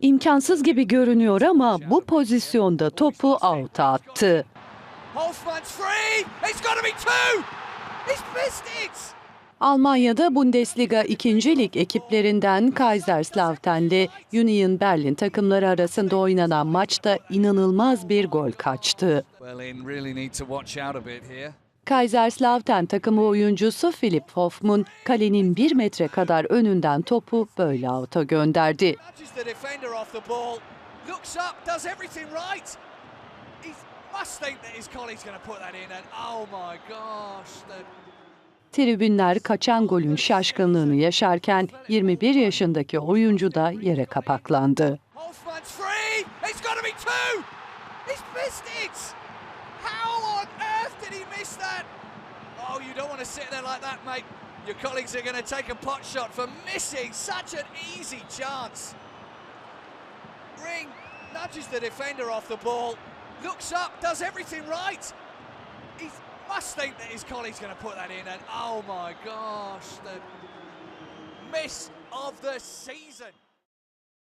İmkansız gibi görünüyor ama bu pozisyonda topu out'a attı. Almanya'da Bundesliga 2. Lig ekiplerinden Kaiserslautern'le Union Berlin takımları arasında oynanan maçta inanılmaz bir gol kaçtı. Kaiserslautern takımı oyuncusu Philipp Hoffmann kalenin bir metre kadar önünden topu böyle out'a gönderdi. Oh Tribünler kaçan golün şaşkınlığını yaşarken 21 yaşındaki oyuncu da yere kapaklandı. Holzman's free. It's got to be two. He's missed it. How on earth to sit there like that, mate. Your colleagues are going to take a pot shot for missing such an easy chance. Ring nudges the defender off the ball, looks up, does everything right. He must think that his colleague's going to put that in, and oh my gosh, the miss of the season.